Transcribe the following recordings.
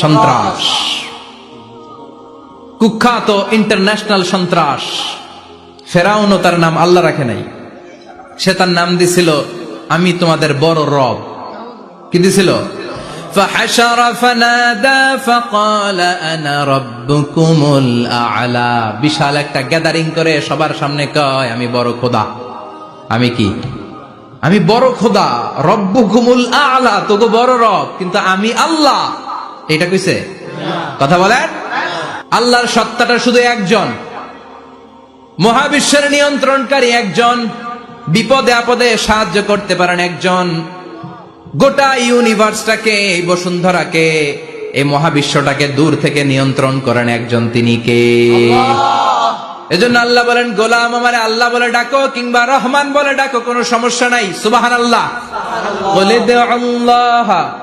সন্ত্রাস কুখ্যাত ইন্টারন্যাশনাল সন্ত্রাস ফেরাউনও তার নাম আল্লাহ রাখে নাই সে তার নাম দিছিল আমি তোমাদের বড় রব কি দিছিল فحشر فنادى فقال انا ربكم الاعلى বিশাল একটা গ্যাদারিং করে সবার সামনে কয় আমি বড় খোদা আমি কি আমি বড় খোদা রব্বুকুমুল আলা তোগো বড় রব কিন্তু আমি আল্লাহ এটা কইছে? কথা বলেন? আল্লাহর সত্তাটা শুধু একজন। মহাবিশ্বের নিয়ন্ত্রণকারী একজন। বিপদে আপদে সাহায্য করতে পারেন একজন। গোটা ইউনিভার্সটাকে, এই বসুন্ধরাকে, এই মহাবিশ্বটাকে দূর থেকে নিয়ন্ত্রণ করেন একজন তিনি কে? এজন্য আল্লাহ বলেন, গোলাম আমারে আল্লাহ বলে ডাকো কিংবা রহমান বলে ডাকো, কোনো সমস্যা নাই। সুবাহান আল্লাহ বলে দে আল্লাহ।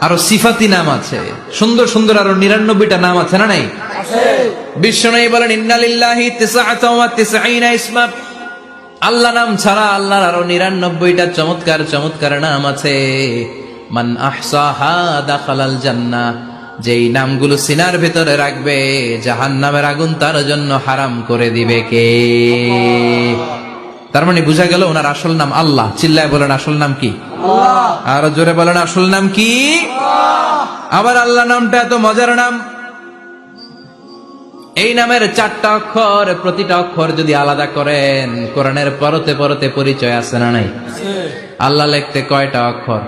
আরও সিফাতি নাম আছে। সুন্দর সুন্দর আরও নিরানব্বইটা নাম আছে না নাই? বিশ্ব নাই বলেন ইন্নালিল্লাহি তিসআতা ইসমা আল্লাহ নাম ছাড়া আল্লাহর আরও নিরানব্বইটা চমৎকার চমৎকার নাম আছে। মান আহসাহা দাখালাল জান্নাহ। যেই নামগুলো সিনার ভেতরে রাখবে জাহান্নামের আগুন তার জন্য হারাম করে দিবে কে? তার মানে বোঝা গেল ওনার আসল নাম আল্লাহ। চিল্লায় বলেন আসল নাম কি? আর জোরে বলেন আসল নাম কি? আবার আল্লাহ নামটা এত মজার নাম। এই নামের চারটা অক্ষর প্রতিটা অক্ষর যদি আলাদা করেন কোরআনের পরতে পরতে পরিচয় আছে না নাই? আল্লাহ লিখতে কয়টা অক্ষর?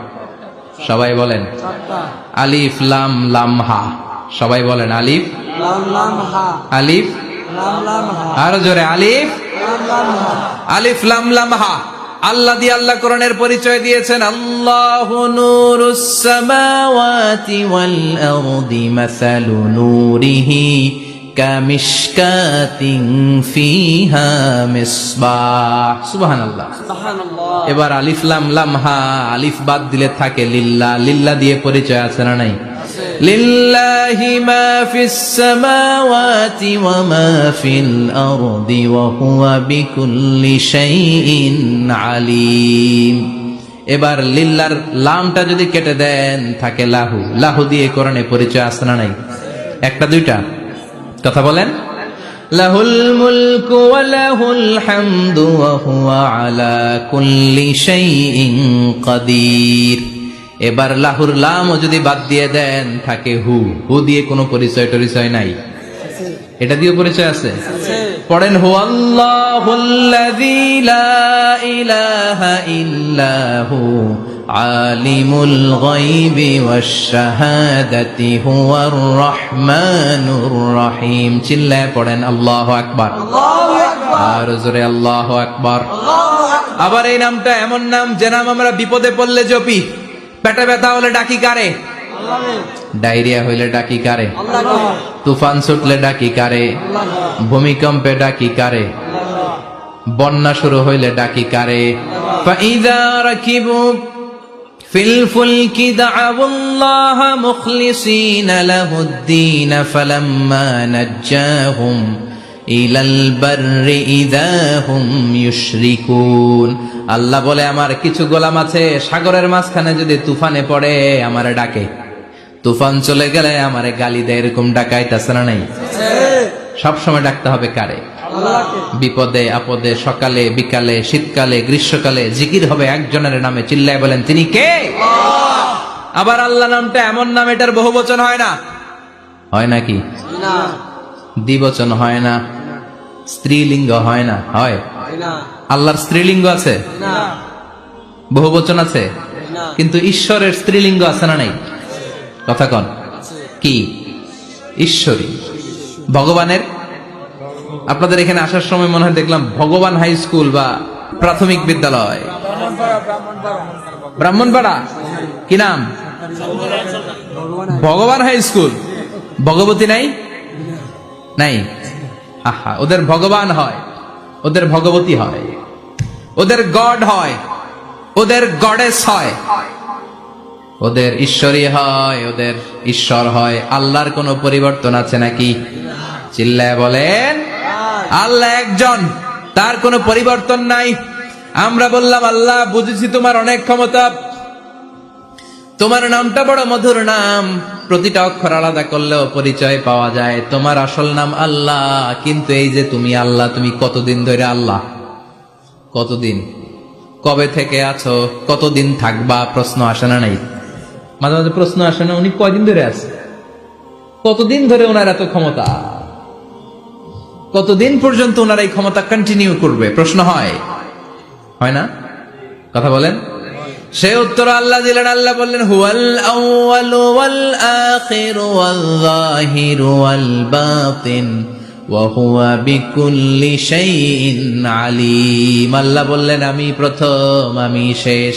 সবাই বলেন। আলিফ লাম লাম হা সবাই বলেন আলিফ। আলিফ। আর জোরে আলিফ। আলিফ লাম লাম হা। আল্লাহ দিয়ে আল্লাহ কোরআনের পরিচয় দিয়েছেন। আল্লাহু নূরুস সামাওয়াতি ওয়াল আরদি মাসালু নূরিহি কামিশকাতিন ফিহা মিসবাহ। সুবহানাল্লাহ। এবার আলিফ লাম লাম হা আলিফ বাদ দিলে থাকে লিল্লা। লিল্লা দিয়ে পরিচয় আছে না নাই? লিল্লাহি মা ফিস সামাওয়াতি ওয়া মা ফিল আরদি ওয়া হুয়া বিকুল্লি শাইইন আলিম। এবার লিল্লার লামটা যদি কেটে দেন, থাকে লাহু। লাহু দিয়ে কোরআনে পরিচয় আছে না নাই? একটা, দুইটা। কথা বলেন। লাহুল মুলকু ওয়া লাহুল হামদু ওয়া হুয়া আলা কুল্লি শাইইন কাদির। এবার লাহুর লামও যদি বাদ দিয়ে দেন থাকে হু। হু দিয়ে কোনো পরিচয় টরিচয় নাই। এটা দিয়ে পরিচয় আছে? পড়েন হু ইল্লাহু আলিমুল গায়বি ওয়াশ শাহাদাতি হুয়ার রহমানুর রহিম। চিল্লায় পড়েন আল্লাহু আকবার। আর জোরে আল্লাহু আকবার। আবার এই নামটা এমন নাম যে নাম আমরা বিপদে পড়লে জপি। পেটে ব্যথা হলে ডাকি কারে? ডায়রিয়া হইলে ডাকি কারে? তুফান ছুটলে ডাকি কারে? ভূমিকম্পে ডাকি কারে? বন্যা শুরু হইলে ডাকি কারে? রাকিবু ফিল ফুলকি দা'াবু আল্লাহ মুখলিসিনা লাহুদ্দিন ফালাম্মা নাজ্জাহুম ইলাল বাররি ইদা হুম ইউশরিকুন। আল্লাহ বলে আমার কিছু গোলাম আছে সাগরের মাঝখানে যদি তুফানে পড়ে আমারে ডাকে। তুফান চলে গেলে আমারে গালি দেয় এরকম ডাকাইতেছে না নাই? সব সময় ডাকতে হবে কারে? বিপদে আপদে সকালে বিকালে শীতকালে গ্রীষ্মকালে জিকির হবে একজনের নামে চিল্লায় বলেন তিনি কে? আবার আল্লাহ নামটা এমন নাম এটার বহু বচন হয় না হয় নাকি দ্বিবচন হয় না। স্ত্রীলিঙ্গ হয় না। হয়। আল্লাহর স্ত্রীলিঙ্গ আছে? না। বহুবচন আছে? কিন্তু ঈশ্বরের স্ত্রীলিঙ্গ আছে না নাই? কথা কন। কি? ঈশ্বরী। ভগবানের? আপনাদের এখানে আসার সময় মনে হয় দেখলাম ভগবান হাই স্কুল বা প্রাথমিক বিদ্যালয়। ব্রাহ্মণপাড়া? কি নাম? ভগবান হাই স্কুল। ভগবতী নাই? নাই। আহা, ওদের ভগবান হয়, ওদের ভগবতী হয়, ওদের গড হয়, ওদের গডেস হয়, ওদের ঈশ্বরী হয়, ওদের ঈশ্বর হয়, আল্লাহর কোনো পরিবর্তন আছে নাকি? চিল্লায় বলেন, আল্লাহ একজন, তার কোনো পরিবর্তন নাই। আমরা বললাম, আল্লাহ, বুঝেছি তোমার অনেক ক্ষমতা। তোমার নামটা বড় মধুর নাম। প্রতিটা অক্ষর আলাদা করলেও পরিচয় পাওয়া যায়। তোমার আসল নাম আল্লাহ, কিন্তু এই যে তুমি আল্লাহ, তুমি কতদিন ধরে আল্লাহ? কতদিন? কবে থেকে আছো? কতদিন থাকবা? প্রশ্ন আসে না নাই? মাঝে মাঝে প্রশ্ন আসে না, উনি কয়দিন ধরে আছে? কতদিন ধরে ওনার এত ক্ষমতা? কতদিন পর্যন্ত ওনার এই ক্ষমতা কন্টিনিউ করবে? প্রশ্ন হয়। হয় না? কথা বলেন? সে উত্তর আল্লাহ দিলেন, আল্লাহ বললেন, হুয়াল আউয়াল ওয়াল আখির ওয়াল যাহির ওয়াল বাতিন, ওয়া হুয়া বিকুল্লি শাইইন আলিম। আল্লাহ বললেন, আমি প্রথম, আমি শেষ,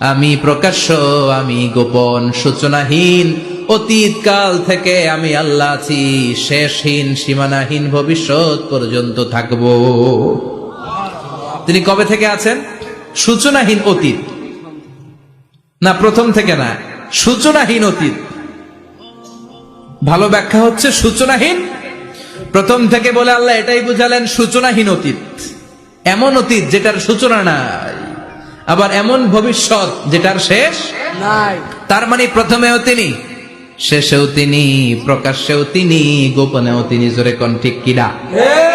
আমি প্রকাশ্য, আমি গোপন, সূচনাহীন, অতীত কাল থেকে আমি আল্লাহ আছি, শেষহীন, সীমানাহীন ভবিষ্যৎ পর্যন্ত থাকব। তিনি কবে থেকে আছেন? সূচনাহীন অতীত। না প্রথম থেকে না সূচনাহীন অতীত। ভালো ব্যাখ্যা হচ্ছে সূচনাহীন। প্রথম থেকে বলে আল্লাহ এটাই বুঝালেন সূচনাহীন অতীত। এমন অতীত যেটার সূচনা নাই আবার এমন ভবিষ্যৎ যেটার শেষ নাই। তার মানে প্রথমেও তিনি শেষেও তিনি প্রকাশ্যেও তিনি গোপনেও তিনি জোরে কোন ঠিক কিনা? হে